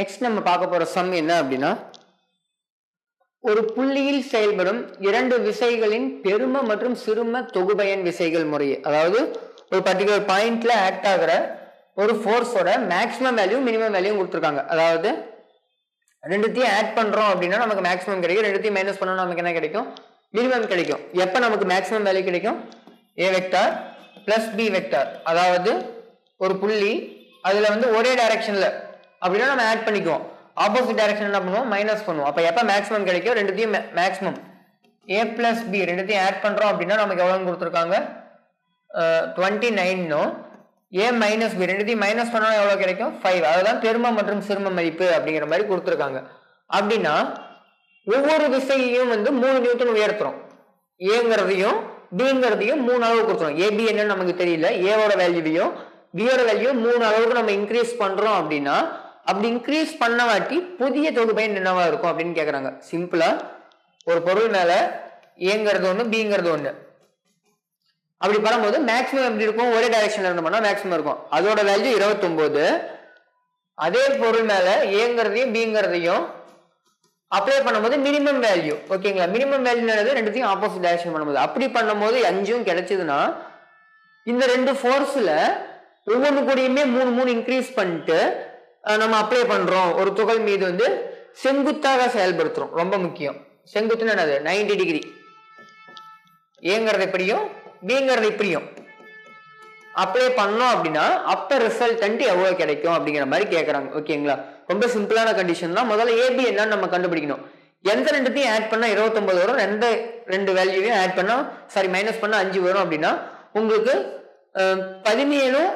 Next நம்ம பார்க்க போற சம் என்ன அப்படின்னா ஒரு புள்ளியில் செயல்படும் இரண்டு விசைகளின் பெரும மற்றும் சிறும தொகுபயன் விசைகள் முறையே. அதாவது ஒரு பர்டிகுலர் பாயிண்ட்ல ஆக்ட் ஆகிற ஒரு ஃபோர்ஸோட மேக்ஸிமம் வேல்யூ மினிமம் வேல்யூ கொடுத்துருக்காங்க. அதாவது ரெண்டுத்தையும் ஆட் பண்றோம் அப்படின்னா நமக்கு மேக்ஸிமம் கிடைக்கும். ரெண்டுத்தையும் மைனஸ் பண்ணோம்னா நமக்கு என்ன கிடைக்கும்? மினிமம் கிடைக்கும். எப்போ நமக்கு மேக்ஸிமம் வேல்யூ கிடைக்கும்? A vector plus B vector அதாவது ஒரு புள்ளி அதுல வந்து ஒரே டைரக்ஷன்ல அப்படின்னா நம்ம ஆட் பண்ணிக்குவோம். ஆப்போசிட் டைரக்ஷன் என்ன பண்ணுவோம்? மைனஸ் பண்ணுவோம். அப்போ எப்போ மேக்ஸிமம் கிடைக்கும் ரெண்டுத்தையும் மேக்ஸிமம் ஏ பிளஸ் பி ரெண்டுத்தையும் ஆட் பண்ணுறோம் அப்படின்னா நமக்கு எவ்வளோன்னு கொடுத்துருக்காங்க? டுவெண்ட்டி நைன்னும் ஏ மைனஸ் பி ரெண்டுத்தையும் மைனஸ் பண்ணால் எவ்வளோ கிடைக்கும்? ஃபைவ் அதுதான் பெரும மற்றும் சிறும மதிப்பு அப்படிங்கிற மாதிரி கொடுத்துருக்காங்க. அப்படின்னா ஒவ்வொரு விசையையும் வந்து மூணு நியூட்டன் உயர்த்துறோம். ஏங்கிறதையும் பிங்கிறதையும் மூணு அளவு கொடுத்துரும் ஏபி என்னன்னு நமக்கு தெரியல. ஏவோட வேல்யூவையும் பியோட வேல்யூ மூணு அளவுக்கு நம்ம இன்க்ரீஸ் பண்ணுறோம் அப்படின்னா அப்படி இன்க்ரீஸ் பண்ண வாட்டி புதிய பயன் என்னவா இருக்கும் அப்படின்னு கேட்குறாங்க சிம்பிளா ஒரு பொருள் மேல ஏங்கிறது ஒண்ணு பிங்கிறது ஒண்ணு. அப்படி பண்ணும்போது மேக்ஸிமம் எப்படி இருக்கும்? ஒரே டைரக்ஷன்ல இருந்து பண்ணா மேக்ஸிமம் இருக்கும். அதோட வேல்யூ இருபத்தொன்பது அதே பொருள் மேல ஏங்கிறதையும் பிங்கிறதையும் அப்ளை பண்ணும்போது மினிமம் வேல்யூ ஓகேங்களா மினிமம் வேல்யூன்றது ரெண்டுத்தையும் ஆப்போசிட் டைரக்ஷன் பண்ணும்போது. அப்படி பண்ணும்போது அஞ்சும் கிடைச்சதுன்னா இந்த ரெண்டு ஃபோர்ஸ்ல ஒவ்வொன்று கூடயுமே மூணு மூணு இன்க்ரீஸ் பண்ணிட்டு நம்ம அப்ளை பண்றோம். ஒரு துகள் மீது வந்து செங்குத்தாக செயல்படுத்துறோம். ரொம்ப முக்கியம். செங்குத்துன்னு என்னது? 90 டிகிரி ஏங்கிறது எப்படியும் பிங்கிறது இப்படியும். அப்ளை பண்ணோம் அப்படின்னா அப்ப ரிசல்டன்ட் எவ்வளவு கிடைக்கும் அப்படிங்கிற மாதிரி கேட்கறாங்க ஓகேங்களா ரொம்ப சிம்பிளான கண்டிஷன் தான். முதல்ல ஏபி என்னன்னு நம்ம கண்டுபிடிக்கணும். எந்த ரெண்டுத்தையும் ஆட் பண்ணா 29 வரும். ரெண்டு ரெண்டு வேல்யூவையும் ஆட் பண்ணா சாரி மைனஸ் பண்ணா அஞ்சு வரும் அப்படின்னா உங்களுக்கு பதினேழும்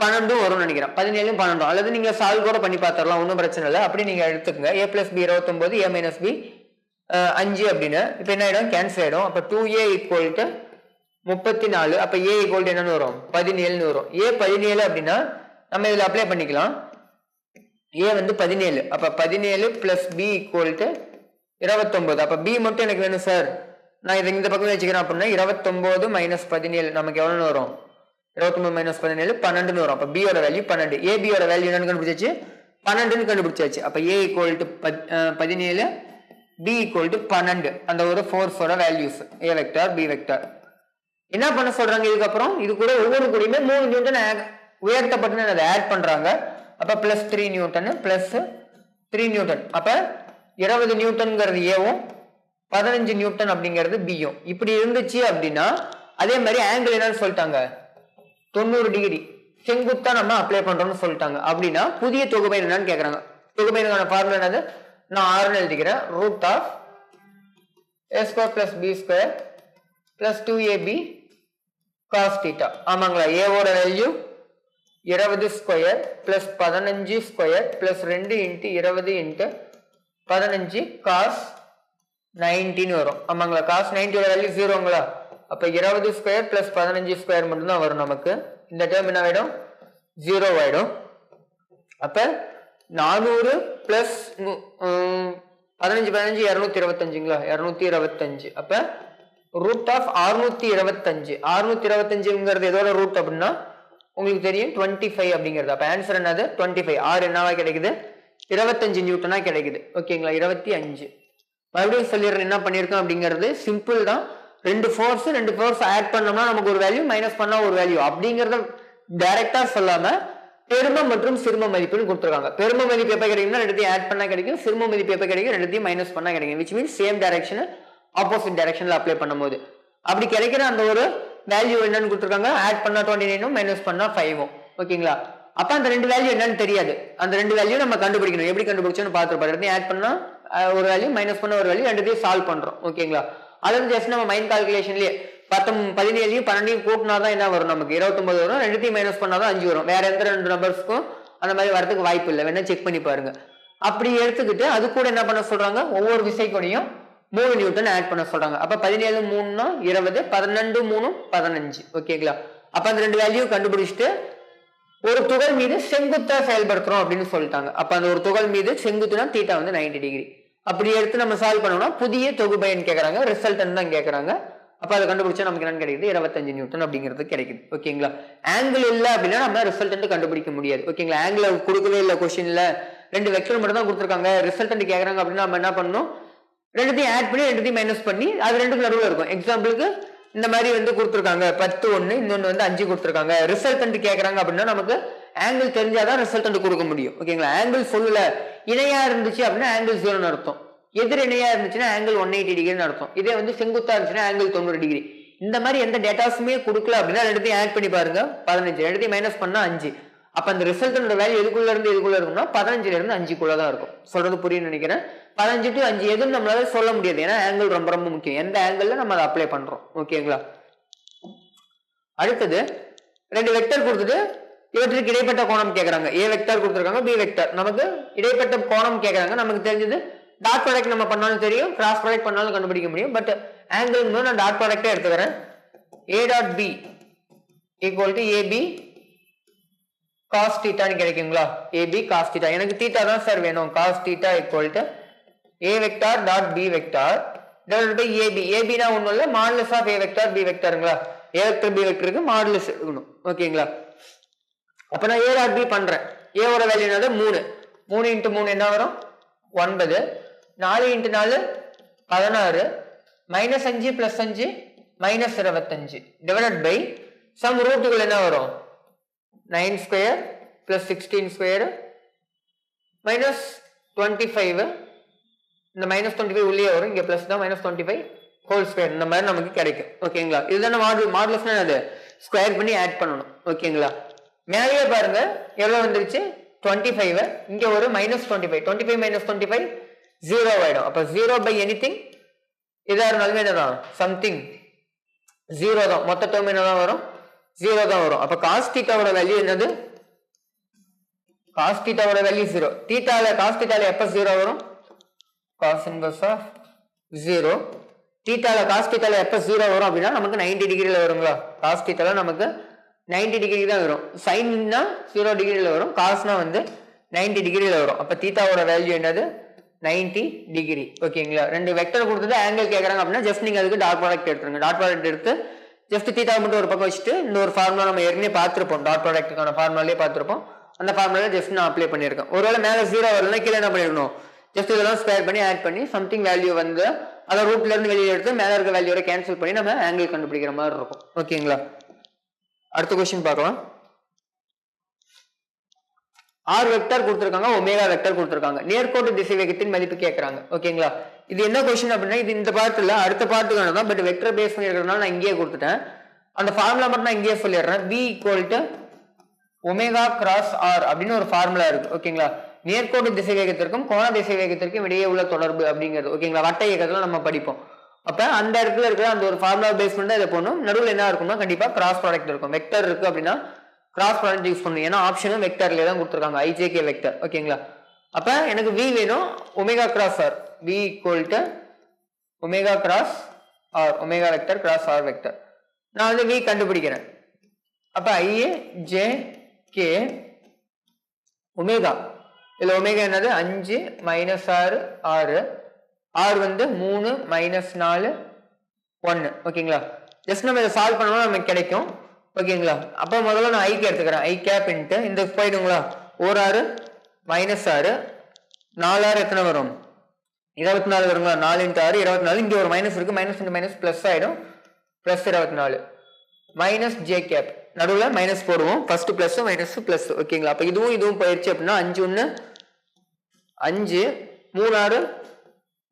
பன்னெண்டும் வரும்னு நினைக்கிறேன். பதினேழும் பன்னெண்டும். அல்லது நீங்கள் சால்வ் கூட பண்ணி பார்த்துடலாம் ஒன்றும் பிரச்சனை இல்லை. அப்படி நீங்கள் எடுத்துக்கோங்க. ஏ பிளஸ் பி இருபத்தொம்போது ஏ மைனஸ் பி அஞ்சு அப்படின்னு. இப்போ என்ன ஆகிடும் கேன்சல் ஆகிடும் அப்போ டூ ஏ ஈக்குவல்ட்டு முப்பத்தி நாலு அப்போ ஏ ஈக்குவல் என்னன்னு வரும்? பதினேழுன்னு வரும். ஏ பதினேழு அப்படின்னா நம்ம இதில் அப்ளை பண்ணிக்கலாம். ஏ வந்து பதினேழு. அப்போ பதினேழு பிளஸ் பி ஈக்குவல்ட்டு இருபத்தொம்போது. அப்போ பி மட்டும் எனக்கு வேணும் சார் நான் இதை இந்த பக்கம் வச்சுக்கிறேன் அப்படின்னா இருபத்தொம்போது மைனஸ் பதினேழு. நமக்கு எவ்வளோன்னு வரும்? இருபத்தி மூணு மைனஸ் பதினேழு பன்னெண்டுன்னு வரும். அப்போ பியோட வேல்யூ பன்னெண்டு. ஏபியோட வேல்யூ என்னன்னு கண்டுபிடிச்சாச்சு? பன்னெண்டுன்னு கண்டுபிடிச்சாச்சு. அப்போ ஏ ஈக்குவல் டு பதினேழு பி ஈக்குவல் டு பன்னெண்டு. அந்த ஒரு ஃபோர்ஸோட values A vector B vector என்ன பண்ண சொல்றாங்க இதுக்கப்புறம்? இது கூட ஒவ்வொரு கூடயுமே மூணு நியூட்டன் உயர்த்தப்பட்டு அதை ஆட் பண்றாங்க. அப்போ plus three newton plus three newton அப்போ இருபது நியூட்டன்ங்கிறது ஏவும் பதினஞ்சு நியூட்டன் அப்படிங்கிறது பியும் இப்படி இருந்துச்சு அப்படின்னா அதே மாதிரி ஆங்கிள் என்னன்னு சொல்லிட்டாங்க. தொண்ணூறு டிகிரி செங்குத்தா நம்ம அப்ளை பண்றோம்னு சொல்லிட்டாங்க. அப்படின்னா புதிய தொகுமை என்னன்னு கேக்குறாங்க. தொகுமைக்கான ஃபார்முலா என்னது? நான் ஆறுன்னு எழுதிக்கிறேன். Root of A square plus B square plus two AB cos theta ஆமாங்களா? ஏவோட வேல்யூ இருபது ஸ்கொயர் பிளஸ் பதினஞ்சு ஸ்கொயர் பிளஸ் ரெண்டு இன்ட்டு இருபது இன்ட்டு பதினஞ்சு காஸ் நைன்டின்னு வரும். ஆமாங்களா? காஸ் நைன்டியோட வேல்யூ ஜீரோங்களா அப்போ இருபது ஸ்கொயர் பிளஸ் பதினஞ்சு ஸ்கொயர் மட்டும்தான் வரும் நமக்கு. இந்த டேர்ம் என்ன ஆயிடும்? ஜீரோ ஆயிடும். அப்ப நானூறு பிளஸ் பதினஞ்சு பதினஞ்சு இரநூத்தி இருபத்தஞ்சுங்களா இரநூத்தி இருபத்தஞ்சு அப்ப ரூட் ஆஃப் அறுநூத்தி இருபத்தஞ்சு அறுநூத்தி இருபத்தஞ்சுங்கிறது எதோட ரூட் அப்படின்னா உங்களுக்கு தெரியும் டுவெண்ட்டி ஃபைவ் அப்படிங்கிறது. அப்ப ஆன்சர் என்னது? டுவெண்ட்டி ஃபைவ் ஆறு என்னவா கிடைக்குது? இருபத்தஞ்சு நியூட்டனா கிடைக்குது. ஓகேங்களா இருபத்தி அஞ்சு. மறுபடியும் சொல்லிடுறேன் என்ன பண்ணியிருக்கோம் அப்படிங்கிறது. சிம்பிள் தான். ரெண்டு ஃபோர்ஸ் ரெண்டு ஃபோர்ஸ் ஆட் பண்ணோம்னா நமக்கு ஒரு வேல்யூ மைனஸ் பண்ணா ஒரு வேல்யூ அப்படிங்கிறத டைரக்டா சொல்லாம பெரும மற்றும் சிறும மதிப்புன்னு கொடுத்துருக்காங்க. பெரும மதிப்பு எப்போ கிடைக்கும்னா ரெண்டுத்தையும் ஆட் பண்ணா கிடைக்கும் சிறும மதிப்பு எப்போ கிடைக்கும் ரெண்டுத்தையும் மைனஸ் பண்ணா கிடைக்கும் which means same direction opposite டைரக்ஷன்ல அப்ளை பண்ணும்போது. அப்படி கிடைக்கிற அந்த ஒரு வேல்யூ என்னன்னு கொடுத்துருக்காங்க? ஆட் பண்ணா டுவெண்ட்டி நைனும் மைனஸ் பண்ணா ஃபைவும் ஓகேங்களா? அப்ப அந்த ரெண்டு வேல்யூ என்னன்னு தெரியாது. அந்த ரெண்டு வேல்யூ நம்ம கண்டுபிடிக்கணும். எப்படி கண்டுபிடிச்சோன்னு பார்த்துருப்போம். ரெண்டுத்தையும் ஆட் பண்ணா ஒரு வேல்யூ மைனஸ் பண்ண ஒரு வேல்யூ ரெண்டுத்தையும் சால்வ் பண்றோம். ஓகேங்களா? அதாவது ஜஸ்ட் நம்ம மைண்ட் கால்குலேஷன்லயே பத்தம் பதினேழையும் பன்னெண்டையும் கூட்டினா தான் என்ன வரும் நமக்கு? இருபத்தொம்பது வரும் ரெண்டுத்தையும் மைனஸ் பண்ணாதான் அஞ்சு வரும். வேற எந்த ரெண்டு நம்பர்ஸ்க்கும் அந்த மாதிரி வரதுக்கு வாய்ப்பு இல்லை. வேணா செக் பண்ணி பாருங்க. அப்படி எடுத்துக்கிட்டு அது கூட என்ன பண்ண சொல்றாங்க? ஒவ்வொரு விசை மூணு நியூட்டன் ஆட் பண்ண சொல்றாங்க. அப்ப பதினேழு மூணுனா இருபது பதினெண்டு மூணு பதினஞ்சு. ஓகேங்களா அப்ப அந்த ரெண்டு வேல்யூ கண்டுபிடிச்சிட்டு ஒரு துகள் மீது செங்குத்தா செயல்படுத்துறோம் அப்படின்னு சொல்லிட்டாங்க. அப்ப அந்த ஒரு துகள் மீது செங்குத்துனா தீட்டா வந்து 90 டிகிரி அப்படி எடுத்து நம்ம சால்வ் பண்ணோம்னா புதிய தொகுபயன் கேட்குறாங்க ரிசல்ட் தான் கேட்குறாங்க அப்போ அதை கண்டுபிடிச்சா நமக்கு என்னன்னு கிடைக்குது? இருபத்தஞ்சு நியூட்டன் அப்படிங்கிறது கிடைக்குது. ஓகேங்களா ஆங்கிள் இல்லை அப்படின்னா நம்ம ரிசல்டன்ட் கண்டுபிடிக்க முடியாது. ஓகேங்களா ஆங்கிள் கொடுக்கவே இல்லை கொஸ்டின்ல ரெண்டு வெக்டர் மட்டும் தான் கொடுத்துருக்காங்க. ரிசல்டன்ட் கேட்குறாங்க அப்படின்னா நம்ம என்ன பண்ணணும்? ரெண்டுத்தையும் ஆட் பண்ணி ரெண்டுத்தையும் மைனஸ் பண்ணி அது ரெண்டுக்கு நடுவில் இருக்கும். எக்ஸாம்பிளுக்கு இந்த மாதிரி வந்து கொடுத்துருக்காங்க. பத்து ஒன்று இன்னொன்று வந்து அஞ்சு கொடுத்துருக்காங்க. ரிசல்டன்ட் கேட்குறாங்க அப்படின்னா நமக்கு ஆங்கிள் தெரிஞ்சாதான் ரிசல்டன்ட் கொடுக்க முடியும். ஓகேங்களா ஆங்கிள் சொல்லல. இணையா இருந்துச்சு அப்படின்னா ஆங்கிள் ஜீரோன்னு அர்த்தம். எதிர் இணையா இருந்துச்சுன்னா ஆங்கிள் ஒன் எயிட்டி டிகிரின்னு அர்த்தம். இதே வந்து செங்குத்தா இருந்துச்சுன்னா ஆங்கிள் தொண்ணூறு டிகிரி இந்த மாதிரி எந்த டேட்டாஸுமே கொடுக்கல அப்படின்னா ரெண்டுத்தையும் ஆட் பண்ணி பாருங்க. பதினஞ்சு. ரெண்டுத்தையும் மைனஸ் பண்ணா அஞ்சு. அப்ப அந்த ரிசல்ட்டோட வேல்யூ எதுக்குள்ள இருந்து எதுக்குள்ள இருக்கும்னா பதினஞ்சுல இருந்து அஞ்சுக்குள்ள தான் இருக்கும். சொல்றது புரியும்னு நினைக்கிறேன். பதினஞ்சு டு அஞ்சு எதுவும் நம்மளால சொல்ல முடியாது. ஏன்னா ஆங்கிள் ரொம்ப ரொம்ப முக்கியம். எந்த ஆங்கிள் நம்ம அதை அப்ளை பண்றோம். ஓகேங்களா அடுத்தது ரெண்டு வெக்டர் கொடுத்துட்டு இவற்றுக்கு இடைப்பட்ட கோணம் கேட்கறாங்க ஏ வெக்டர் கொடுத்துருக்காங்க பி வெக்டர் நமக்கு இடைப்பட்ட கோணம் கேட்கறாங்க நமக்கு தெரிஞ்சது டாட் ப்ராடக்ட் நம்ம பண்ணாலும் தெரியும் கிராஸ் ப்ராடக்ட் பண்ணாலும் கண்டுபிடிக்க முடியும். பட் ஆங்கிள் நான் டாட் ப்ராடக்டே எடுத்துக்கிறேன். A dot B equal to AB cos தீட்டான்னு கிடைக்குங்களா? ஏபி காஸ் தீட்டா எனக்கு தீட்டா தான் சார் வேணும். Cos theta equal to A vector dot B vector divide by AB ஏபினா ஒன்றும் இல்லை modulus of A vector B வெக்டாருங்களா A vector B வெக்டருக்கு modulus இருக்கணும். ஓகேங்களா அப்போ நான் ஏ டாட் பி பண்ணுறேன் ஏவோட வேல்யூ என்னது? மூணு. மூணு இன்ட்டு மூணு என்ன வரும்? ஒன்பது. நாலு இன்ட்டு நாலு பதினாறு. மைனஸ் அஞ்சு ப்ளஸ் அஞ்சு மைனஸ் இருபத்தஞ்சு. டிவைடட் பை சம் ரூட்டுகள் என்ன வரும்? Nine square plus sixteen square minus twenty five இந்த மைனஸ் டுவெண்ட்டி ஃபைவ் உள்ளே வரும். இங்கே ப்ளஸ் தான் minus twenty five whole square இந்த மாதிரி நமக்கு கிடைக்கும். ஓகேங்களா இதுதானே மாடல் மாடல்ஸ்னா அது ஸ்கொயர் பண்ணி ஆட் பண்ணணும். ஓகேங்களா மேலேயே பாருங்க எவ்வளோ வந்துருச்சு? டுவெண்ட்டி ஃபைவ் இங்கே ஒரு minus twenty five twenty five minus twenty five zero ஆகிடும் அப்போ ஜீரோ பை எனி திங் இதாக இருந்தாலுமே என்னதான்? சம்திங் ஜீரோ தான். மொத்த டேர்ம் என்னதான் வரும்? ஜீரோ தான் வரும். அப்போ காஸ் தீட்டாவோட வேல்யூ என்னது? காஸ் தீட்டாவோட வேல்யூ ஜீரோ தீட்டால காஸ் தீட்டால எப்போ ஜீரோ வரும்? காஸ் இன்வர்ஸ் ஆஃப் ஜீரோ தீட்டால காஸ் தீட்டால எப்போ ஜீரோ வரும் அப்படின்னா நமக்கு நைன்டி டிகிரியில் வருங்களா? காஸ் தீட்டால நமக்கு நைன்டி டிகிரி தான் வரும். சைன்னா ஜீரோ டிகிரியில் வரும். காஸ்னா வந்து நைன்டி டிகிரியில் வரும். அப்போ தீட்டாவோட வேல்யூ என்னது? Ninety degree. ஓகேங்களா? ரெண்டு வெக்டர் கொடுத்துட்டு ஆங்கிள் கேட்குறாங்க அப்படின்னா ஜஸ்ட் நீங்கள் அதுக்கு டாட் ப்ராடக்ட் எடுத்துருங்க. டாட் ப்ராடக்ட் எடுத்து ஜஸ்ட் தீட்டா மட்டும் ஒரு பக்கம் வச்சுட்டு இன்னொரு ஃபார்முலா நம்ம ஏற்கனவே பார்த்துருப்போம். டாட் ப்ராடக்ட்டுக்கான ஃபார்முலாலே பார்த்துருப்போம். அந்த ஃபார்முலா ஜஸ்ட் நான் அப்ளை பண்ணியிருக்கேன். ஒருவேளை மேலே ஜீரோ வரலன்னா கீழே என்ன பண்ணிருக்கணும்? ஜஸ்ட் இதெல்லாம் ஸ்கொயர் பண்ணி ஆட் பண்ணி சம்திங் வேல்யூ வந்து அதை ரூட்லேருந்து வெளியே எடுத்து மேலே இருக்க வேல்யூவோட கேன்சல் பண்ணி நம்ம ஆங்கிள் கண்டுபிடிக்கிற மாதிரி இருக்கும். ஓகேங்களா? அடுத்த கொஸ்டின் பார்க்கலாம். ஆர் வெக்டர் கொடுத்துருக்காங்க ஒமேகா வெக்டர் கொடுத்துருக்காங்க. நேர்கோட்டு திசை வேகத்தின் மதிப்பு கேட்கறாங்க ஓகேங்களா இது என்ன கொஸ்டின் அப்படின்னா இது இந்த பார்ட்ல அடுத்த பார்ட்டுக்கான தான் பட் வெக்டர் பேஸ் பண்ணிருக்கிறதுனால நான் இங்கேயே கொடுத்துட்டேன். அந்த ஃபார்முலா மட்டும் நான் இங்கேயே சொல்லிடுறேன். P equal to omega cross R அப்படின்னு ஒரு ஃபார்முலா இருக்கு. ஓகேங்களா நேர்கோட்டு திசை வேகத்திற்கும் கோண திசை வேகத்திற்கும் இடையே உள்ள தொடர்பு அப்படிங்கிறது. ஓகேங்களா வட்ட இயக்கத்தில் நம்ம படிப்போம். அப்ப அந்த இடத்துல இருக்கிற அந்த ஒரு ஃபார்முலா பேஸ் பண்ணி இதை போகணும் நடுவில் என்ன இருக்கும்னா கண்டிப்பா கிராஸ் ப்ராடக்ட் இருக்கும். வெக்டர் இருக்கு அப்படின்னா கிராஸ் ப்ராடக்ட் யூஸ் பண்ணணும். ஏன்னா ஆப்ஷனும் வெக்டர்ல தான் கொடுத்துருக்காங்க. ஐஜேகே வெக்டர் ஓகேங்களா அப்ப எனக்கு வி வேணும் omega cross R V equal to omega cross R omega vector cross R vector நான் வந்து வி கண்டுபிடிக்கிறேன். அப்ப ஐஏ ஜே கே ஒமேகா இதுல ஒமேகா என்னது? அஞ்சு மைனஸ் ஆறு ஆறு ஆறு வந்து மூணு மைனஸ் நாலு ஒன்று ஓகேங்களா ஜஸ்ட் நம்ம இதை சால்வ் பண்ணோம்னா நமக்கு கிடைக்கும். ஓகேங்களா அப்போ முதல்ல நான் ஐக்கு எடுத்துக்கிறேன். ஐ கேப் இன்ட்டு இந்த போயிடுங்களா? ஒரு ஆறு மைனஸ் ஆறு. நாலு ஆறு எத்தனை வரும்? இருபத்தி நாலு வருங்களா? நாலு இன்ட்டு ஆறு இருபத்தி நாலு இங்கே ஒரு மைனஸ் இருக்குது மைனஸ் இன்ட்டு மைனஸ் ப்ளஸ் ஆகிடும் ப்ளஸ் இருபத்தி நாலு மைனஸ் ஜே கேப் நடுவில் மைனஸ் போடுவோம். ஃபஸ்ட்டு ப்ளஸ்ஸு மைனஸ் ப்ளஸ் ஓகேங்களா அப்போ இதுவும் இதுவும் போயிடுச்சு அப்படின்னா அஞ்சு ஒன்று அஞ்சு மூணு ஆறு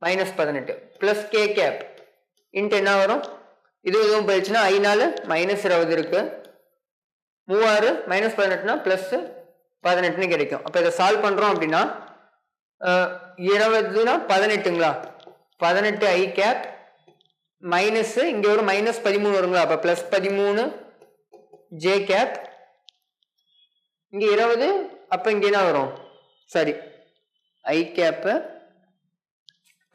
மைனஸ் பதினெட்டு ப்ளஸ் கே கேப் இன்ட்டு என்ன வரும்? இது இதுவும் போயிடுச்சுன்னா ஐ நாலு மைனஸ் இருபது இருக்கு. மூவாறு மைனஸ் பதினெட்டுனா ப்ளஸ் பதினெட்டுன்னு கிடைக்கும். அப்போ இதை சால்வ் பண்ணுறோம் அப்படின்னா இருபதுனா பதினெட்டுங்களா? பதினெட்டு ஐ கேப் மைனஸ் இங்கே ஒரு மைனஸ் பதிமூணு வருங்களா? அப்போ ப்ளஸ் பதிமூணு ஜே கேப் இங்கே இருபது அப்போ இங்கே என்ன வரும்? சரி ஐ கேப்பு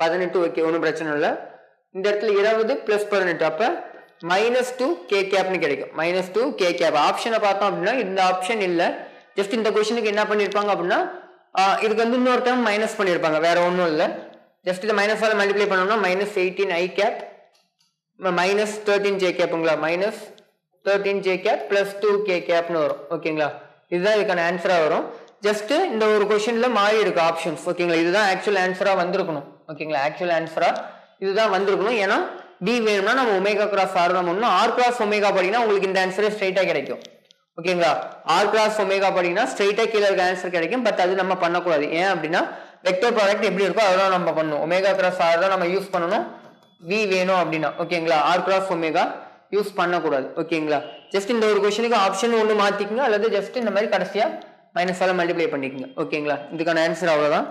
பதினெட்டு ஓகே ஒன்றும் பிரச்சனை இல்லை. இந்த இடத்துல இருபது பிளஸ் பதினெட்டு அப்போ மைனஸ் டூ கே கேப்னு கிடைக்கும். மைனஸ் டூ கே கேப் ஆப்ஷனை பார்த்தோம் அப்படின்னா இந்த ஆப்ஷன் இல்லை. ஜஸ்ட் இந்த கொஷனுக்கு என்ன பண்ணியிருப்பாங்க அப்படின்னா இதுக்கு வந்து இன்னொரு டைம் மைனஸ் பண்ணியிருப்பாங்க வேற ஒன்றும் இல்லை. ஜஸ்ட் இதை மைனஸால் மல்டிப்ளை பண்ணோம்னா minus eighteen I cap minus thirteen J கேப்புங்களா minus thirteen J cap plus two K கேப்னு வரும். ஓகேங்களா இதுதான் இதுக்கான ஆன்சராக வரும். ஜஸ்ட் இந்த ஒரு கொஷனில் மாறி இருக்கு ஆப்ஷன்ஸ் ஓகேங்களா இதுதான் ஆக்சுவல் ஆன்சராக வந்திருக்கணும். ஓகேங்களா ஆக்சுவல் ஆன்சரா இதுதான் வந்திருக்கணும். ஏன்னா பி வேணும்னா நம்ம ஒமேகா கிராஸ் ஆர் தான் பண்ணணும். ஆர் கிராஸ் ஒமேகா படிங்கன்னா உங்களுக்கு இந்த ஆன்சரே ஸ்ட்ரைட்டாக கிடைக்கும். ஓகேங்களா ஆர் கிராஸ் ஒமேகா படிங்கன்னா ஸ்ட்ரைட்டாக கீழே இருக்க ஆன்சர் கிடைக்கும். பட் அது நம்ம பண்ணக்கூடாது. ஏன் அப்படின்னா வெக்டர் ப்ராடக்ட் எப்படி இருக்கோ அதெல்லாம் நம்ம பண்ணணும். ஒமேகா கிராஸ் ஆர் தான் நம்ம யூஸ் பண்ணணும். வி வேணும் அப்படின்னா. ஓகேங்களா ஆர் கிராஸ் ஒமேகா யூஸ் பண்ணக்கூடாது. ஓகேங்களா ஜஸ்ட் இந்த ஒரு கொஸ்டினுக்கு ஆப்ஷன் ஒன்று மாத்திக்கங்க. அல்லது ஜஸ்ட் இந்த மாதிரி கடைசியாக மைனஸால் மல்டிப்ளை பண்ணிக்கோங்க. ஓகேங்களா இதுக்கான ஆன்சர் அவ்வளோதான்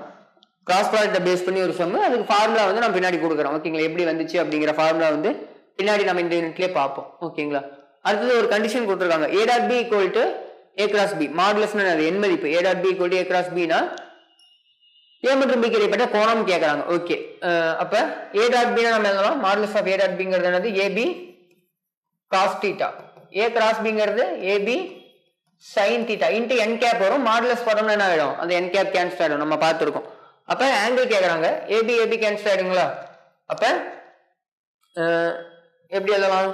கிராஸ் ப்ராடக்ட்டை பேஸ் பண்ணி ஒரு சம்மு அதுக்கு ஃபார்முலா வந்து நான் பின்னாடி கொடுக்குறோம். ஓகேங்களா எப்படி வந்துச்சு அப்படிங்கிற ஃபார்முலா வந்து பின்னாடி நம்ம இந்த யூனிட்லயே பார்ப்போம். ஓகேங்களா அடுத்தது ஒரு கண்டிஷன் கொடுத்துருக்காங்க. A dot B equal to A cross B மாடுலஸ்னா அது என் மதிப்பு. A dot B equal to A cross Bina A மற்றும் பி இடைப்பட்ட கோணம் கேட்கறாங்க ஓகே அப்ப ஏ டாட் பி நம்ம எழுதலாம் மாடுலஸ் ஆஃப் ஏ டாட் பிங்கிறது என்னது? AB cos theta A cross பிங்கிறது AB sine theta into N cap வரும். மாடுலஸ் போட்டோம்னா என்ன ஆயிடும்? அந்த என் கேப் கேன்சல் ஆயிடும். நம்ம பார்த்துருக்கோம். அப்ப ஆங்கிள் கேட்கறாங்க ஏபி ஏபி கேன்சல் ஆயிடுங்களா? அப்ப எப்படி எழுதலாம்?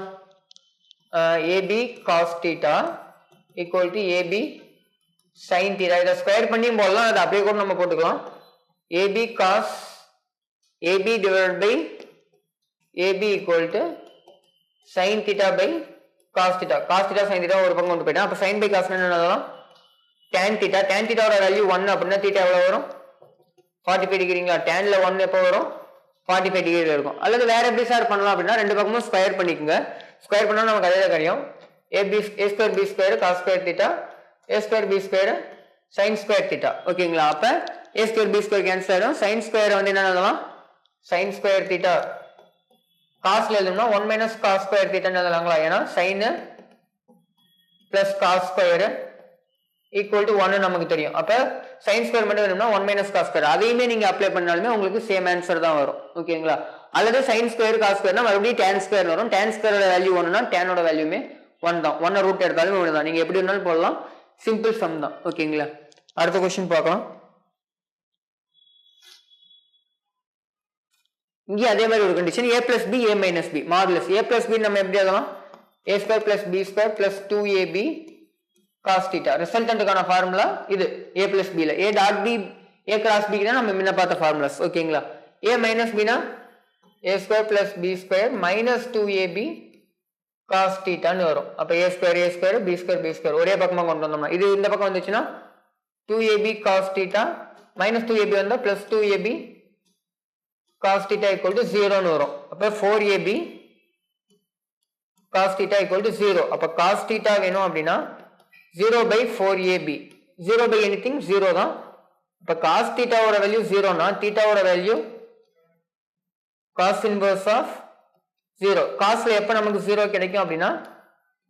AB cos theta equal to AB sine theta இதை ஸ்கொயர் பண்ணியும் போடலாம். அதை அப்படியே கூட நம்ம போட்டுக்கலாம். AB cos AB divide by AB equal to sine theta by cos theta cos theta sine theta ஒரு பக்கம் கொண்டு போயிட்டேன் அப்போ சைன் பை காஸ் என்ன டேன் தீட்டா டேன் தீட்டாவோட வேல்யூ ஒன் அப்படின்னா தீட்டா எவ்வளோ வரும்? ஃபார்ட்டி ஃபைவ் டிகிரிங்களா டேனில் ஒன் எப்போ வரும்? ஃபார்ட்டி ஃபைவ் டிகிரியில் இருக்கும். அல்லது வேறு எப்படி சார் பண்ணலாம் அப்படின்னா ரெண்டு பக்கமும் ஸ்கொயர் பண்ணிக்கோங்க. ஸ்கொயர் பண்ணால் நமக்கு அதே தான் A B A square B square cos square theta A square B square sine square theta ஓகேங்களா? அப்போ A square B square cancel ஆகிடும் சைன் ஸ்கொயர் வந்து என்ன எழுதலாம்? சைன் ஸ்கொயர் தீட்டா காஸ்ல எழுதணும்னா ஒன் மைனஸ் காஸ் ஸ்கொயர் தீட்டான்னு எழுதலாங்களா? ஏன்னா sine plus cos square equal to ஒன்னு நமக்கு தெரியும். அப்போ சைன் ஸ்கொயர் மட்டும் வேணும்னா ஒன் மைனஸ் காஸ் ஸ்கொயர் அதையுமே நீங்க அப்ளை பண்ணாலுமே உங்களுக்கு சேம் ஆன்சர் தான் வரும். ஓகேங்களா அல்லது சைன் ஸ்கொயர் காஸ் ஸ்கொயர்னா மறுபடியும் டேன் ஸ்கொயர் வரும். டேன் ஸ்கொயரோட வேல்யூ ஒன்றுனா டேனோட வேல்யூமே ஒன் தான். ஒன்னை ரூட் எடுத்தாலும் ஒன்று தான். நீங்கள் எப்படி வேணாலும் போடலாம். சிம்பிள் சம் தான். ஓகேங்களா அடுத்த கொஸ்டின் பார்க்கலாம். இங்கே அதே மாதிரி ஒரு condition A plus B A minus B modulus A plus B நம்ம எப்படி ஆகலாம் A square plus B square plus two AB cos theta ரிசல்டன்ட்டுக்கான formula இது. ஏ பிளஸ் பியில் A dot B A cross பிக்குனா நம்ம முன்ன பார்த்த ஃபார்முலாஸ் ஓகேங்களா A minus Bina A square plus B square minus two AB cos தீட்டான்னு வரும். அப்போ A square A square B square B square ஒரே பக்கமாக கொண்டு வந்தோம்னா இது இந்த பக்கம் வந்துச்சுன்னா two AB cos theta minus two AB வந்தால் plus two AB cos theta equal to ஜீரோன்னு வரும். அப்போ four AB cos theta equal to zero அப்போ காஸ் தீட்டா வேணும் அப்படின்னா zero by four AB zero by anything zero தான். இப்போ cos தீட்டாவோட வேல்யூ ஜீரோனா தீட்டாவோட value cos inverse of zero காஸ்ல எப்போ நமக்கு ஜீரோ கிடைக்கும் அப்படின்னா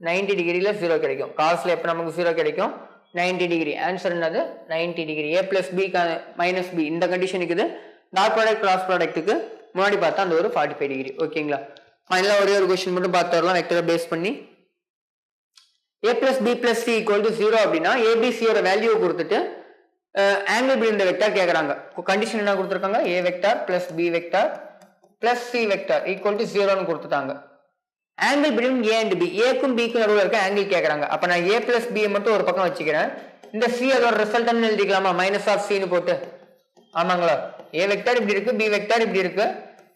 நைன்டி டிகிரியில் ஜீரோ கிடைக்கும். காஸ்ல எப்போ நமக்கு ஜீரோ கிடைக்கும்? நைன்டி டிகிரி ஆன்சர் என்னது? Ninety degree A plus B minus B இந்த கண்டிஷனுக்கு இது டாட் ப்ராடக்ட் கிராஸ் ப்ராடக்ட்டுக்கு முன்னாடி பார்த்தா அந்த ஒரு ஃபார்ட்டி ஃபைவ் டிகிரி ஓகேங்களா ஃபைனலாக ஒரே ஒரு கொஸ்டின் மட்டும் பார்த்து வரலாம். வெக்டரை பேஸ் பண்ணி A plus B plus C equal to zero அப்படின்னா ஏபிசியோட வேல்யூ கொடுத்துட்டு ஆங்கிள் பி இந்த வெக்டார் கேட்குறாங்க கண்டிஷன் என்ன கொடுத்துருக்காங்க? A vector plus B vector plus C vector equal to ஜீரோன்னு கொடுத்துட்டாங்க. Angle between A and B ஏக்கும் பிக்கும் நடுவில் இருக்க ஆங்கிள் கேட்குறாங்க அப்போ நான் ஏ பிளஸ் பி மட்டும் ஒரு பக்கம் வச்சுக்கிறேன். இந்த சி அதோட ரிசல்ட்னு எழுதிக்கலாமா? மைனஸ் ஆஃப் சின்னு போட்டு. ஆமாங்களா? ஏ வெக்டார் இப்படி இருக்கு பி வெக்டார் இப்படி இருக்கு.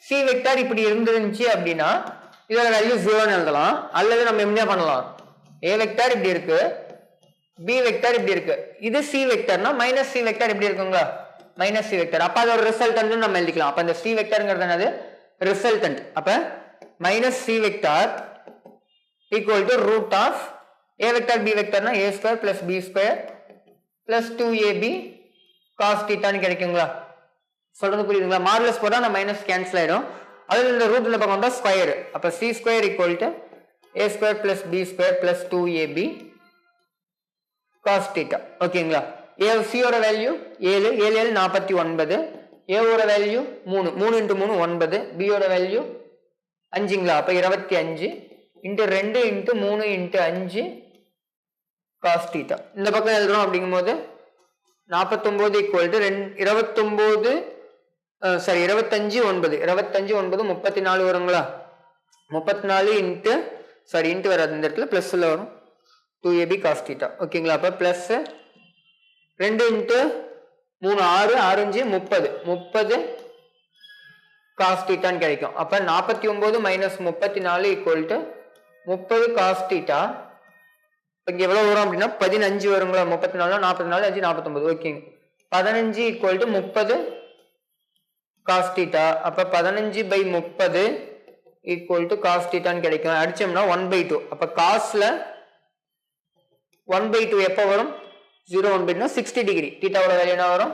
சி வெக்டார் இப்படி இருந்துருந்துச்சு அப்படின்னா இதோட வேல்யூ ஜீரோன்னு எழுதலாம். அல்லது நம்ம எப்படியா பண்ணலாம். ஏ வெக்டார் இப்படி இருக்கு. பி வெக்டார் இப்படி இருக்கு. இது சி வெக்டர்னா மைனஸ் சி வெக்டார் இப்படி இருக்குங்களா? மைனஸ் சி வெக்டர் அப்ப அதோட ரிசல்டன்ட் நம்ம எழுதிக்கலாம். அப்ப இந்த சி வெக்டர்ங்கிறது என்னது? ரிசல்டன்ட் அப்ப minus C vector equal to root of A vector B வெக்டர்னா A square plus B square plus two AB cos தீட்டான்னு கிடைக்குங்களா? சொல்றது புரியுதுங்களா? மார்லஸ் போட்டால் நம்ம மைனஸ் கேன்சல் ஆயிடும். அதில் இந்த ரூட் இந்த பக்கம் வந்தால் ஸ்கொயர் அப்போ C square equal to A square plus B square plus two AB cos theta ஓகேங்களா? ஏ சியோட வேல்யூ ஏழு ஏழு ஏழு நாற்பத்தி ஒன்பது. ஏவோட வேல்யூ மூணு மூணு இன்ட்டு மூணு ஒன்பது. பியோட வேல்யூ அஞ்சுங்களா? அப்போ இருபத்தி அஞ்சு இன்ட்டு ரெண்டு இன்ட்டு மூணு இன்ட்டு அஞ்சு காஸ் தீட்டா இந்த பக்கம் எழுதுறோம் அப்படிங்கும்போது நாற்பத்தொம்போது ஈக்குவல் டு ரெண்டு இருபத்தொம்போது சாரி இருபத்தஞ்சு ஒன்பது. இருபத்தஞ்சு ஒன்பது முப்பத்தி நாலு வருங்களா? முப்பத்தி நாலு இன்ட்டு சாரி இன்ட்டு வராது இந்த இடத்துல? ப்ளஸ்ஸில் வரும். டூ ஏபி காஸ்டீட்டா ஓகேங்களா அப்போ ப்ளஸ்ஸு ரெண்டு இன்ட்டு மூணு ஆறு ஆரஞ்சு முப்பது. முப்பது காஸ்டீட்டான்னு கிடைக்கும். அப்போ நாற்பத்தி ஒம்பது மைனஸ் முப்பத்தி நாலு ஈக்குவல் டு முப்பது காஸ்டீட்டா இங்கே எவ்வளோ வரும் அப்படின்னா பதினஞ்சு வருங்களா? முப்பத்தி நாலு நாற்பத்தி நாலு அஞ்சு நாற்பத்தொம்பது ஓகேங்க பதினஞ்சு ஈக்குவல் டு முப்பது காஸ்டீட்டா அப்போ பதினஞ்சு பை முப்பது ஈக்குவல் டு காஸ் தீட்டான்னு கிடைக்கும். அடிச்சோம்னா ஒன் பை டூ அப்போ காஸ்ல ஒன் பை டூ எப்போ வரும்? Zero one by two sixty degree தீட்டாவோட வேல்யூ என்ன வரும்?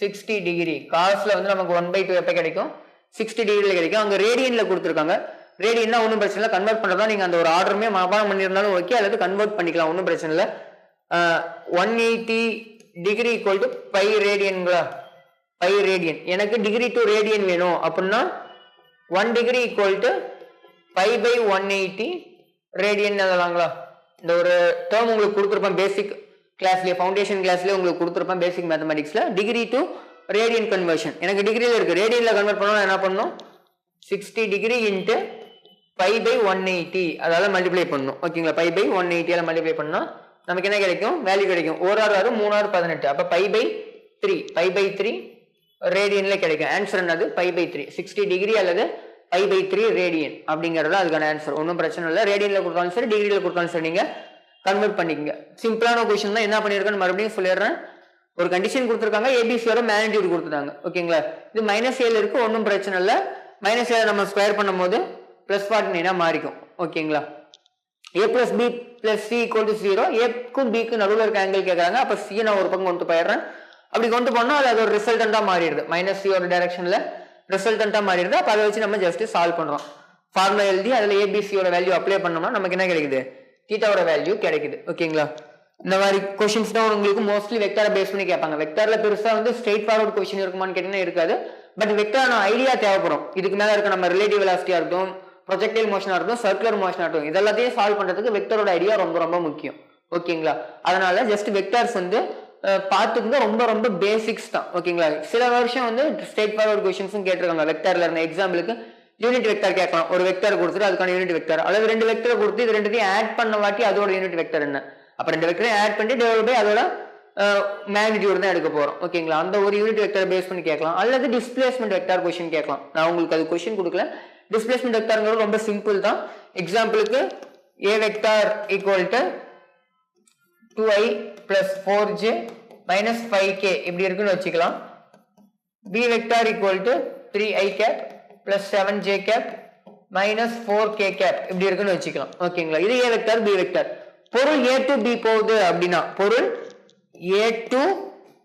சிக்ஸ்டி டிகிரி காஸ்ல வந்து நமக்கு ஒன் பை டூ எப்போ கிடைக்கும்? சிக்ஸ்டி டிகிரியில் கிடைக்கும். அங்கே ரேடியன்ல கொடுத்துருக்காங்க. ரேடியன்னா ஒன்றும் பிரச்சனை இல்லை. கன்வெர்ட் பண்ணுறதா நீங்கள் அந்த ஒரு ஆர்டருமே மனப்பாடம் பண்ணியிருந்தாலும் ஓகே அல்லது கன்வெர்ட் பண்ணிக்கலாம். ஒன்றும் பிரச்சனை இல்லை. One eighty degree equal to pi ரேடியன்களா pi radian எனக்கு டிகிரி டு ரேடியன் வேணும். அப்படின்னா one degree equal to pi by one eighty radian அதெல்லாங்களா இந்த ஒரு டேர்ம் உங்களுக்கு கொடுத்துருப்பேன் பேசிக் கிளாஸ்லேயே ஃபவுண்டேஷன் கிளாஸ்லேயே உங்களுக்கு கொடுத்துருப்பேன் பேசிக் மேத்தமெட்டிக்ஸில் டிகிரி டு ரேடியன் கன்வர்ஷன் எனக்கு டிகிரியில் இருக்குது ரேடியனில் கன்வெர்ட் பண்ணணும் என்ன பண்ணணும்? Sixty degree into five pi by one eighty multiply பண்ணணும். ஓகேங்களா ஃபைவ் பை ஒன் எயிட்டியால் மல்டிப்ளை பண்ணால் நமக்கு என்ன கிடைக்கும்? வேல்யூ கிடைக்கும். ஒரு ஆறு ஆறு மூணாறு பதினெட்டு. அப்போ five by three five by three ரேடியன்ல கிடைக்கும். ஆன்சர் என்னது? Pi by three sixty degree அல்லது பை பை த்ரீ ரேடியன் அப்படிங்கிறது அதுக்கான ஆன்சர் ஒன்றும் பிரச்சனை இல்லை. ரேடியன்ல கொடுத்தாலும் சரி டிகிரியில் கொடுத்தாலும் சரி நீங்க கன்வெர்ட் பண்ணிக்கங்க. சிம்பிளான கொஷின் தான். என்ன பண்ணியிருக்கேன்னு மறுபடியும் சொல்லிடுறேன். ஒரு கண்டிஷன் கொடுத்துருக்காங்க. ஏபிசியோட மேக்னிடியூட் கொடுத்துட்டாங்க. ஓகேங்களா? இது மைனஸ் ஏழு இருக்கு. ஒன்றும் பிரச்சனை இல்லை. மைனஸ் ஏழு நம்ம ஸ்கொயர் பண்ணும்போது ப்ளஸ் ஃபார்ட்டி நைனாக மாறிக்கும். ஓகேங்களா? A plus B plus C equal to zero ஏக்கும் பிக்கும் நடுவில் இருக்க ஆங்கிள் கேட்குறாங்க அப்போ சி நான் ஒரு பக்கம் கொண்டு போயிடுறேன். அப்படி கொண்டு போனால் அது அது ஒரு ரிசல்டண்ட்டாக மாறிடுது. மைனஸ் சியோட டைரக்ஷனில் ரிசல்டண்ட்டாக மாறிடுது. அப்போ அதை வச்சு நம்ம ஜஸ்ட் சால்வ் பண்ணுறோம் ஃபார்முலா எழுதி அதில் ஏபிசியோட வேல்யூ அப்ளை பண்ணோம்னா நமக்கு என்ன கிடைக்குது? தீட்டாவோட வேல்யூ கிடைக்குது. ஓகேங்களா இந்த மாதிரி கொஷின்ஸ் தான் உங்களுக்கு மோஸ்ட்லி வெக்டாரை பேஸ் பண்ணி கேட்பாங்க. வெக்டாரில் பெருசாக வந்து ஸ்ட்ரெயிட் ஃபார்வர்ட் கொஷின் இருக்குமான்னு கேட்டீங்கன்னா இருக்காது. பட் வெக்டாரான ஐடியா தேவைப்படும். இதுக்கு மேலே இருக்க நம்ம ரிலேட்டிவ் வெலாசிட்டியாக இருக்கும் ப்ரொஜெக்டைல் மோஷனாக இருக்கும் சர்க்குலர் மோஷனாக இருக்கும் இதெல்லாத்தையும் சால்வ் பண்ணுறதுக்கு வெக்டரோட ஐடியா ரொம்ப ரொம்ப முக்கியம். ஓகேங்களா அதனால ஜஸ்ட் வெக்டார்ஸ் வந்து பார்த்துக்குங்க ரொம்ப ரொம்ப பேசிக்ஸ் தான். ஓகேங்களா? சில வருஷம் வந்து ஸ்டேட் ஃபார்வர்ட் கொஷின்ஸும் கேட்டிருக்காங்க. வெக்டரில் இருந்த எக்ஸாம்பிளுக்கு யூனிட் வெக்டர் கேட்கலாம். ஒரு வெக்டர் கொடுத்துட்டு அதுக்கான யூனிட் வெக்டார் அல்லது ரெண்டு வெக்டர் கொடுத்து இது ரெண்டுத்தையும் ஆட் பண்ண வாட்டி அதோட யூனிட் வெக்டர் என்ன? அப்போ ரெண்டு வெக்டரையும் ஆட் பண்ணி டிவைட் பை அதோட மேக்னிடியூட் தான் எடுக்க போகிறோம் ஓகேங்களா? அந்த ஒரு யூனிட் வெக்டர் பேஸ் பண்ணி கேட்கலாம். அல்லது டிஸ்பிளேஸ்மெண்ட் வெக்டார் கொஷின் கேட்கலாம். நான் உங்களுக்கு அது கொஷின் கொடுக்கல. டிஸ்பிளேஸ்மெண்ட் வெக்டர்ங்கிறது ரொம்ப சிம்பிள் தான். எக்ஸாம்பிளுக்கு A vector equal to two I plus four J minus five K இப்படி இருக்குன்னு வச்சுக்கலாம். B three I cap 3i cap plus 7j cap minus 4k cap. இப்படி இருக்குன்னு வச்சுக்கலாம். ஓகேங்களா இது ஏ வெக்டார் பி வெக்டார் பொருள் ஏ to பி போகுது அப்படின்னா பொருள் ஏ to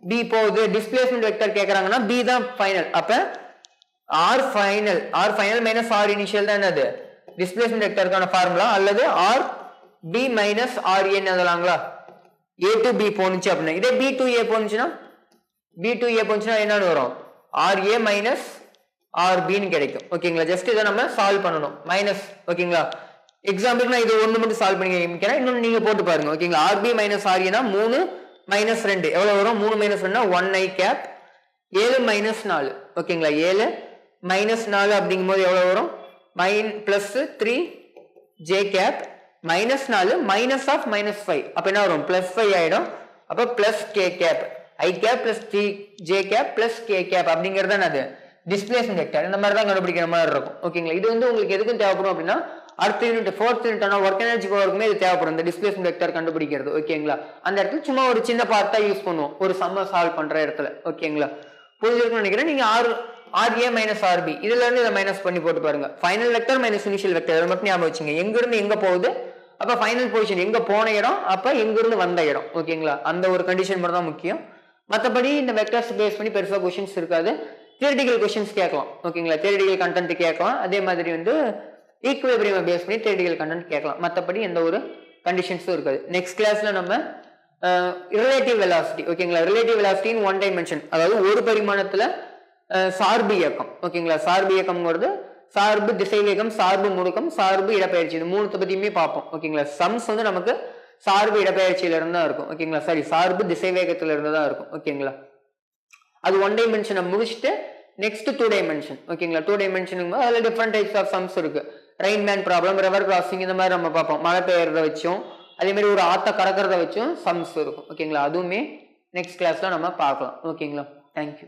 பி போகுது. டிஸ்பிளேஸ்மெண்ட் வெக்டர் கேக்குறாங்கன்னா பி தான் ஃபைனல் அப்ப R final R final minus R initial தான் என்னது? டிஸ்பிளேஸ்மெண்ட் வெக்டருக்கான ஃபார்முலா அல்லது R B minus r n எழுதலாங்களா? ஏ டு பி போனுச்சு அப்படின்னா இதே பி டு ஏ போனுச்சுன்னா பி டு ஏ போனுச்சுன்னா என்னன்னு வரும்? ஆர் ஏ மைனஸ் ஆர் பின்னு கிடைக்கும். ஓகேங்களா ஜஸ்ட் இதை நம்ம சால்வ் பண்ணணும். மைனஸ் ஓகேங்களா எக்ஸாம்பிளுக்கு நான் இது ஒன்று மட்டும் சால்வ் பண்ணி காமிக்கிறேன் இன்னொன்று நீங்கள் போட்டு பாருங்க ஓகேங்களா ஆர்பி மைனஸ் ஆர்ஏனா மூணு மைனஸ் ரெண்டு. எவ்வளோ வரும்? மூணு மைனஸ் ரெண்டுனா ஒன் ஐ கேப் ஏழு மைனஸ் நாலு. ஓகேங்களா ஏழு மைனஸ் நாலு அப்படிங்கும் போது எவ்வளோ வரும்? மைன் plus three J cap minus நாலு மைனஸ் ஆஃப் மைனஸ் ஃபைவ் அப்போ என்ன வரும்? ப்ளஸ் ஃபைவ் ஆயிடும். அப்போ plus K cap I cap plus D J cap plus K cap அப்படிங்கிறது தான் அது. டிஸ்பிளேஸ்மெண்ட் வெக்டர் இந்த மாதிரி தான் கண்டுபிடிக்கிற மாதிரி இருக்கும். ஓகேங்களா இது வந்து உங்களுக்கு எதுக்கும் தேவைப்படும் அப்படின்னா அடுத்த unit fourth unit work energy பவருக்குமே இது தேவைப்படும். இந்த டிஸ்பிளேஸ்மெண்ட் வெக்டர் கண்டுபிடிக்கிறது. ஓகேங்களா அந்த இடத்துல சும்மா ஒரு சின்ன பார்ட் தான் யூஸ் பண்ணுவோம். ஒரு சம்ம சால்வ் பண்ற இடத்துல. ஓகேங்களா புரிஞ்சிருக்கும்னு நினைக்கிறேன். நீங்க R R A minus RB இதுல இருந்து இதை மைனஸ் பண்ணி போட்டு பாருங்க. Final vector minus initial vector மட்டும் ஞாபகம் வச்சுங்க. எங்க இருந்து எங்க போகுது? அப்போ ஃபைனல் பொசிஷன் எங்கே போன இடம் அப்போ எங்கேருந்து வந்த இடம். ஓகேங்களா அந்த ஒரு கண்டிஷன் மட்டும் தான் முக்கியம். மற்றபடி இந்த வெக்டர்ஸ் பேஸ் பண்ணி பெருசாக கொஷின்ஸ் இருக்காது. தியரிட்டிக்கல் கொஷின்ஸ் கேட்கலாம். ஓகேங்களா தியரிட்டிக்கல் கண்டென்ட் கேட்கலாம். அதே மாதிரி வந்து ஈக்குவேபிரியம் பேஸ் பண்ணி தியரிட்டிக்கல் கண்டென்ட் கேட்கலாம். மற்றபடி எந்த ஒரு கண்டிஷன்ஸும் இருக்காது. நெக்ஸ்ட் கிளாஸில் நம்ம ரிலேட்டிவ் வெலாசிட்டி ஓகேங்களா ரிலேட்டிவ் வெலாசிட்டின்னு ஒன் டைமென்ஷன் அதாவது ஒரு பரிமாணத்தில் சார்பு இயக்கம். ஓகேங்களா சார்பு இயக்கம்ங்கிறது சார்பு திசைவேகம் சார்பு முடுக்கம் சார்பு இடப்பெயர்ச்சி. இது மூணுத்தை பத்தியுமே பார்ப்போம் ஓகேங்களா சம்ஸ் வந்து நமக்கு சார்பு இடப்பெயர்ச்சியில இருந்து தான் இருக்கும். ஓகேங்களா சாரி சார்பு திசைவேகத்துல இருந்து தான் இருக்கும். ஓகேங்களா அது ஒன் டைமென்ஷனை முடிச்சுட்டு நெக்ஸ்ட் டூ டைமென்ஷன் ஓகேங்களா டூ டைமென்ஷனுங்க அதில் டிஃப்ரெண்ட் டைப்ஸ் ஆஃப் சம்ஸ் இருக்கு. Rain man problem river crossing இந்த மாதிரி நம்ம பார்ப்போம் மழை பெய்யறத வச்சும் அதே மாதிரி ஒரு ஆத்த கடக்கிறத வச்சும் சம்ஸ் இருக்கும். ஓகேங்களா அதுவுமே நெக்ஸ்ட் கிளாஸ்ல நம்ம பார்க்கலாம். ஓகேங்களா thank you